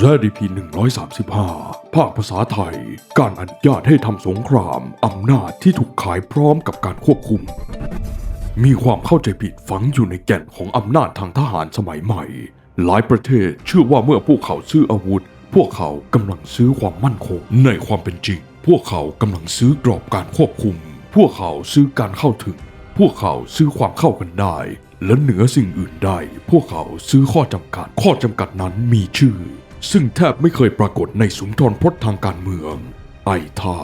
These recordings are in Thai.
ZDP 135 ภาคภาษาไทย การอนุญาตให้ทำสงครามอำนาจที่ถูกขายพร้อมกับการควบคุม มีความเข้าใจผิดฝังอยู่ในแก่นของอำนาจทางทหารสมัยใหม่ หลายประเทศเชื่อว่าเมื่อพวกเขาซื้ออาวุธ พวกเขากำลังซื้อความมั่นคง ในความเป็นจริง พวกเขากำลังซื้อกรอบการควบคุม พวกเขาซื้อการเข้าถึง พวกเขาซื้อความเข้ากันได้ และเหนือสิ่งอื่นใด พวกเขาซื้อข้อจำกัด ข้อจำกัดนั้นมีชื่อ ซึ่งแทบไม่เคยปรากฏในสุนทรพจน์ทางการเมือง ไอทา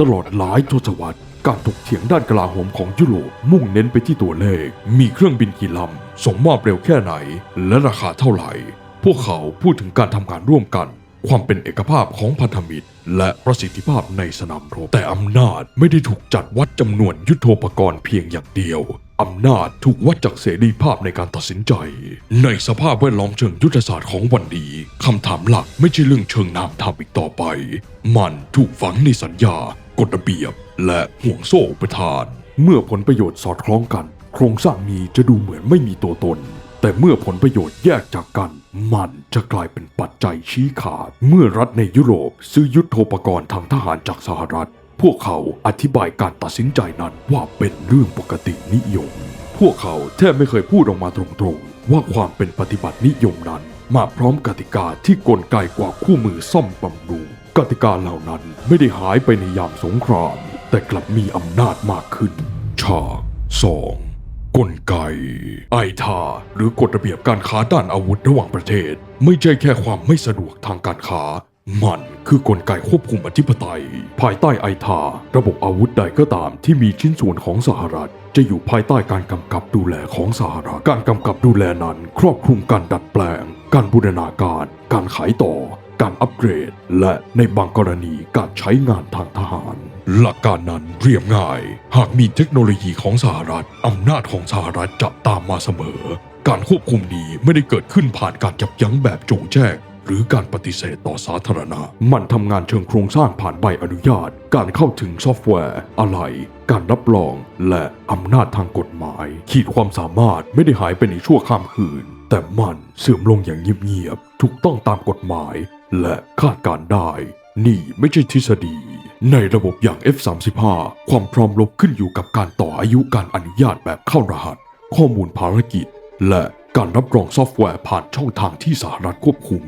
ตลอดหลายทศวรรษ การถกเถียงด้านกลาโหมของยุโรปมุ่งเน้นไปที่ตัวเลข มีเครื่องบินกี่ลำ ส่งมอบเร็วแค่ไหน และราคาเท่าไหร่ พวกเขาพูดถึงการทำงานร่วมกัน ความเป็นเอกภาพของพันธมิตร และประสิทธิภาพในสนามรบแต่อำนาจไม่ได้ถูกจัดวัดจำนวนยุทโธปกรณ์เพียงอย่างเดียว อำนาจถูกวัดจากเสรีภาพในการตัดสินใจ ในสภาพแวดล้อมเชิงยุทธศาสตร์ของวันนี้คำถามหลักไม่ใช่เรื่องเชิงนามธรรมอีกต่อไป มันถูกฝังในสัญญากฎระเบียบ และห่วงโซ่อุปทาน เมื่อผลประโยชน์สอดคล้องกัน โครงสร้างนี้จะดูเหมือนไม่มีตัวตน แต่เมื่อผลประโยชน์แยกจากกัน มันจะกลายเป็นปัจจัยชี้ขาด เมื่อรัฐในยุโรป ซื้อยุทโธปกรณ์ทางทหารจากสหรัฐ พวกเขาอธิบายการตัดสินใจนั้นว่าเป็นเรื่องปกตินิยม พวกเขาแทบไม่เคยพูดออกมาตรงๆ ว่าความเป็นปฏิบัตินิยมนั้น มาพร้อมกติกาที่กลไกกว่าคู่มือซ่อมบำรุงกติกาเหล่านั้นไม่ได้หายไปในยามสงคราม แต่กลับมีอำนาจมากขึ้น ฉากสองกลไก ไอทา หรือกฎระเบียบการค้าด้านอาวุธระหว่างประเทศ ไม่ใช่แค่ความไม่สะดวกทางการค้า มันคือกลไกควบคุมอธิปไตย ภายใต้ไอทา ระบบอาวุธใดก็ตามที่มีชิ้นส่วนของสหรัฐ จะอยู่ภายใต้การกำกับดูแลของสหรัฐ การกำกับดูแลนั้น ครอบคลุมการดัดแปลง การบูรณาการ การขายต่อ การอัปเกรด และในบางกรณีการใช้งานทางทหาร หลักการนั้นเรียบง่าย หากมีเทคโนโลยีของสหรัฐอำนาจของสหรัฐจะตามมาเสมอ การควบคุมนี้ไม่ได้เกิดขึ้นผ่านการยับยั้งแบบจงแจ้ง หรือการปฏิเสธต่อสาธารณะ มันทำงานเชิงโครงสร้างผ่านใบอนุญาต การเข้าถึงซอฟต์แวร์ อะไร การรับรอง และอำนาจทางกฎหมาย ขีดความสามารถไม่ได้หายไปในชั่วข้ามคืน แต่มันเสื่อมลงอย่างเงียบๆถูกต้องตามกฎหมาย และคาดการได้ นี่ไม่ใช่ทฤษฎีในระบบอย่าง F35 ความพร้อมรบขึ้นอยู่กับการต่ออายุการอนุญาตแบบเข้ารหัส ข้อมูลภารกิจ และการรับรองซอฟต์แวร์ผ่านช่องทางที่สหรัฐควบคุม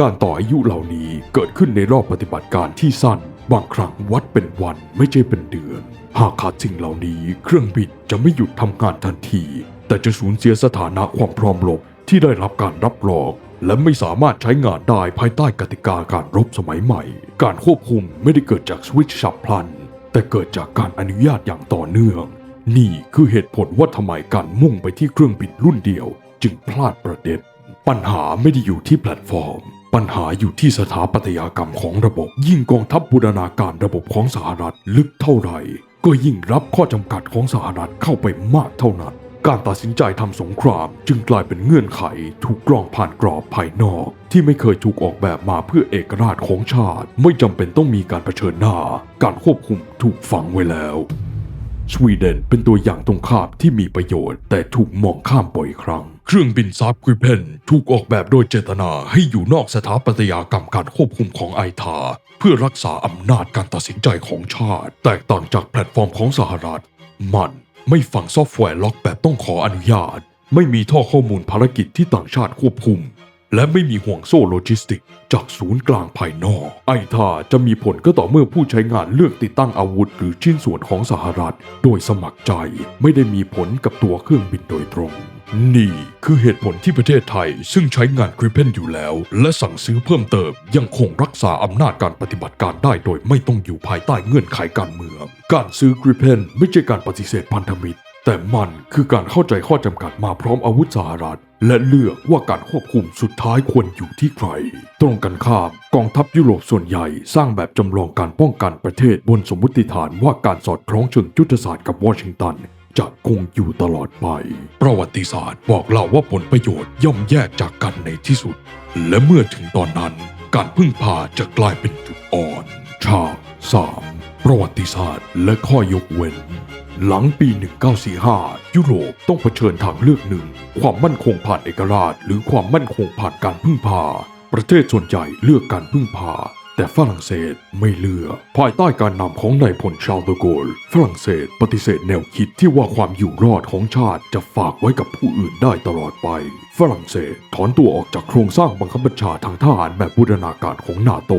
การต่ออายุเหล่านี้เกิดขึ้นในรอบปฏิบัติการที่สั้น บางครั้งวัดเป็นวันไม่ใช่เป็นเดือน หากขาดสิ่งเหล่านี้ เครื่องบินจะไม่หยุดทำงานทันที แต่จะสูญเสียสถานะความพร้อมรบที่ได้รับการรับรองและไม่สามารถใช้งานได้ภายใต้กติกาการรบสมัยใหม่ การควบคุมไม่ได้เกิดจากสวิตช์ฉับพลัน แต่เกิดจากการอนุญาตอย่างต่อเนื่อง นี่คือเหตุผลว่าทำไมการมุ่งไปที่เครื่องบินรุ่นเดียว จึงพลาดประเด็นปัญหาไม่ได้อยู่ที่แพลตฟอร์ม ปัญหาอยู่ที่สถาปัตยกรรมของระบบ ยิ่งกองทัพบูรณาการระบบของสหรัฐลึกเท่าไหร่ ก็ยิ่งรับข้อจำกัดของสหรัฐเข้าไปมากเท่านั้น การตัดสินใจทำสงครามจึงกลายเป็นเงื่อนไขถูกกรองผ่านกรอบภายนอก ที่ไม่เคยถูกออกแบบมาเพื่อเอกราชของชาติ ไม่จำเป็นต้องมีการเผชิญหน้า การควบคุมถูกฝังไว้แล้วสวีเดนเป็นตัวอย่างตรงข้ามที่มีประโยชน์แต่ถูกมองข้ามบ่อยครั้ง เครื่องบินซาบกริเพนถูกออกแบบโดยเจตนาให้อยู่นอกสถาปัตยกรรมการควบคุมของไอทา เพื่อรักษาอำนาจการตัดสินใจของชาติ แตกต่างจากแพลตฟอร์มของสหรัฐ มันไม่ฝังซอฟต์แวร์ล็อกแบบต้องขออนุญาต ไม่มีท่อข้อมูลภารกิจที่ต่างชาติควบคุม และไม่มีห่วงโซ่โลจิสติก จากศูนย์กลางภายนอก ไอทาจะมีผลก็ต่อเมื่อผู้ใช้งานเลือกติดตั้งอาวุธ หรือชิ้นส่วนของสหรัฐ โดยสมัครใจไม่ได้มีผลกับตัวเครื่องบินโดยตรง นี่คือเหตุผลที่ประเทศไทย ซึ่งใช้งานกริเพนอยู่แล้ว และสั่งซื้อเพิ่มเติมยังคงรักษาอำนาจการปฏิบัติการได้โดยไม่ต้องอยู่ภายใต้เงื่อนไขการเมือง การซื้อกริเพนไม่ใช่การปฏิเสธพันธมิตร แต่มันคือการเข้าใจข้อจำกัดมาพร้อมอาวุธสหรัฐ และเลือกว่าการควบคุมสุดท้ายควรอยู่ที่ใคร ตรงกันข้ามกองทัพยุโรปส่วนใหญ่สร้างแบบจำลองการป้องกันประเทศบนสมมติฐานว่าการสอดคล้องเชิงยุทธศาสตร์กับวอชิงตัน จะคงอยู่ตลอดไป ประวัติศาสตร์บอกเล่าว่าผลประโยชน์ย่อมแยกจากกันในที่สุด และเมื่อถึงตอนนั้น การพึ่งพาจะกลายเป็นจุดอ่อนชาติสามประวัติศาสตร์และข้อยกเว้น หลังปี 1945 ยุโรปต้องเผชิญทางเลือกหนึ่ง ความมั่นคงผ่านเอกราช หรือความมั่นคงผ่านการพึ่งพา ประเทศส่วนใหญ่เลือกการพึ่งพา แต่ฝรั่งเศสไม่เลือกภายใต้การนำของนายพลชาลเดโกลฝรั่งเศสปฏิเสธแนวคิดที่ว่าความอยู่รอดของชาติจะฝากไว้กับผู้อื่นได้ตลอดไป ฝรั่งเศสถอนตัวออกจากโครงสร้างบังคับบัญชาทางทหารแบบบูรณาการของนาโต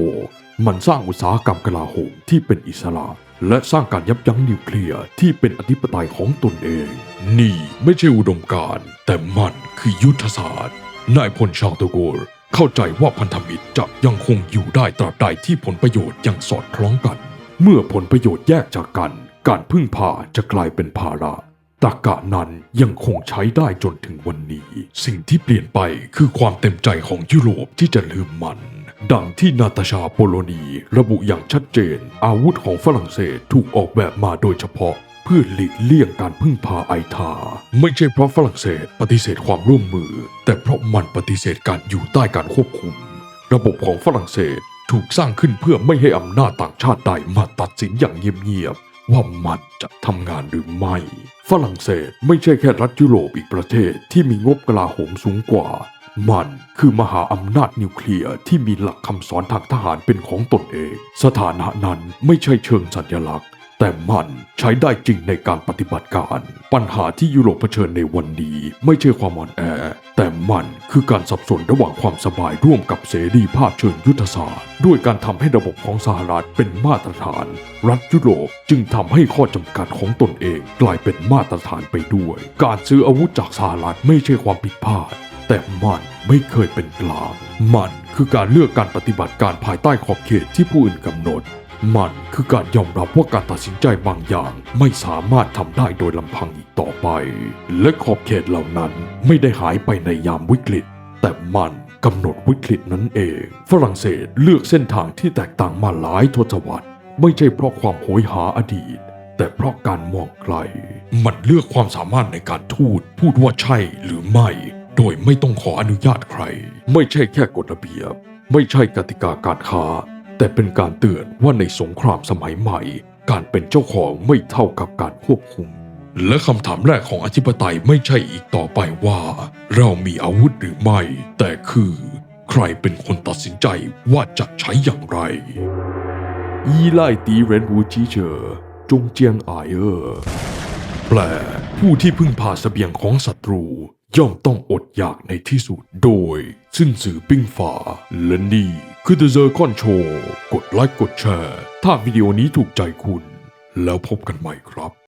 มันสร้างอุตสาหกรรมกลาโหมที่เป็นอิสระและสร้างการยับยั้งนิวเคลียร์ที่เป็นอธิปไตยของตนเอง นี่ไม่ใช่อุดมการณ์แต่มันคือยุทธศาสตร์ นายพลชาลเดโกล เข้าใจว่าพันธมิตรจะยังคงอยู่ได้ตราบใดที่ผลประโยชน์ยังสอดคล้องกัน เมื่อผลประโยชน์แยกจากกัน การพึ่งพาจะกลายเป็นภาระตรกกะนั้นยังคงใช้ได้จนถึงวันนี้ สิ่งที่เปลี่ยนไปคือความเต็มใจของยุโรปที่จะลืมมัน ดังที่นาตาชาโปโลนี ระบุอย่างชัดเจน อาวุธของฝรั่งเศสถูกออกแบบมาโดยเฉพาะ เพื่อหลีกเลี่ยงการพึ่งพาไอทา ไม่ใช่เพราะฝรั่งเศสปฏิเสธความร่วมมือ แต่เพราะมันปฏิเสธการอยู่ใต้การควบคุม ระบบของฝรั่งเศสถูกสร้างขึ้นเพื่อไม่ให้อำนาจต่างชาติใดมาตัดสินอย่างเงียบๆว่ามันจะทำงานหรือไม่ ฝรั่งเศสไม่ใช่แค่รัฐยุโรปอีกประเทศที่มีงบกลาโหมสูงกว่า มันคือมหาอำนาจนิวเคลียร์ที่มีหลักคำสอนทางทหารเป็นของตนเอง สถานะนั้นไม่ใช่เชิงสัญลักษณ์ แต่มันใช้ได้จริงในการปฏิบัติการ ปัญหาที่ยุโรปเผชิญในวันนี้ไม่ใช่ความอ่อนแอ แต่มันคือการสับสนระหว่างความสบายร่วมกับเสรีภาพเชิงยุทธศาสตร์ ด้วยการทำให้ระบบของสหรัฐเป็นมาตรฐาน รัฐยุโรปจึงทำให้ข้อจำกัดของตนเองกลายเป็นมาตรฐานไปด้วย การซื้ออาวุธจากสหรัฐไม่ใช่ความผิดพลาด แต่มันไม่เคยเป็นกลาง มันคือการเลือกการปฏิบัติการภายใต้ขอบเขตที่ผู้อื่นกำหนด มันคือการยอมรับว่าการตัดสินใจบางอย่างไม่สามารถทำได้โดยลำพังอีกต่อไป และขอบเขตเหล่านั้นไม่ได้หายไปในยามวิกฤต แต่มันกำหนดวิกฤตนั้นเอง ฝรั่งเศสเลือกเส้นทางที่แตกต่างมาหลายทศวรรษ ไม่ใช่เพราะความโหยหาอดีต แต่เพราะการมองไกล มันเลือกความสามารถในการทูตพูดว่าใช่หรือไม่ โดยไม่ต้องขออนุญาตใคร ไม่ใช่แค่กฎระเบียบ ไม่ใช่กติกาการค้า แต่เป็นการเตือนว่าในสงครามสมัยใหม่ การเป็นเจ้าของไม่เท่ากับการควบคุม และคำถามแรกของอธิปไตยไม่ใช่อีกต่อไปว่า เรามีอาวุธหรือไม่ แต่คือ ใครเป็นคนตัดสินใจว่าจะใช้อย่างไร 依赖敌人无知者终将挨饿แปล ผู้ที่พึ่งพาเสบียงของศัตรู ย่อมต้องอดอยากในที่สุด โดยสิ้นสื่อปิ้งฝา และนี่คือ The z e r c o n Show กดไลค์กดแชร์ ถ้าวิดีโอนี้ถูกใจคุณ แล้วพบกันใหม่ครับ